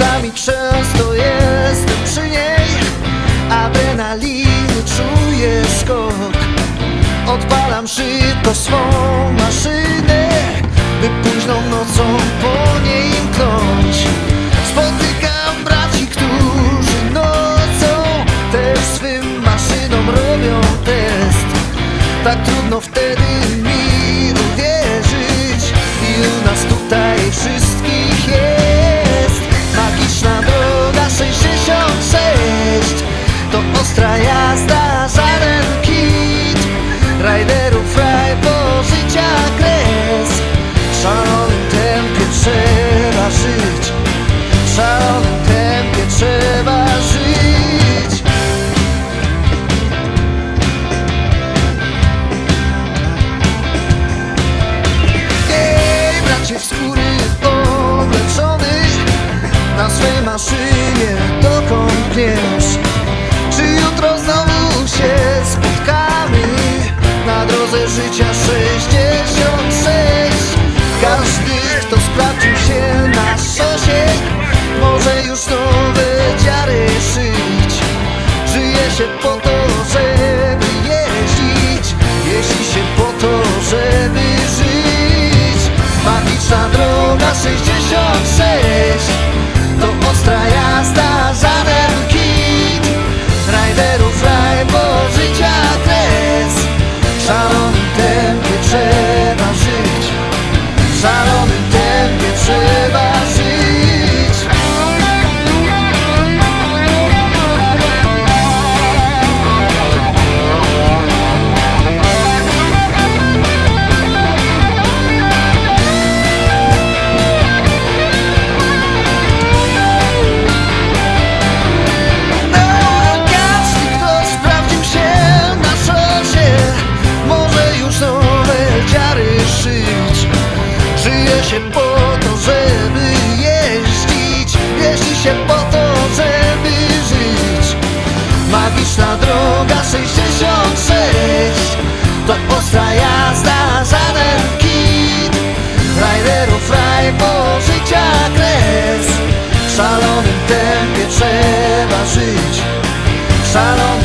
Myślami często jestem przy niej. Adrenaliny czuję skok. Odpalam szybko swą maszynę By późną nocą po niej kląć Spotykam braci, którzy nocą Też swym maszynom robią test. Tak trudno wtedy mi uwierzyć i u nas tutaj wszyscy trzeba żyć. Ej, bracie w skóry obleczony Na swej maszynie dokąd wiesz Czy jutro znowu się spotkamy? Na drodze życia 66 Każdy kto sprawdzi się po to, żeby jeździć. Jeździ się po to, żeby żyć. Magiczna droga 66 To ostra jazda, żaden kit. Riderów raj, bo życia kres. W szalonym tempie trzeba żyć. W szalonym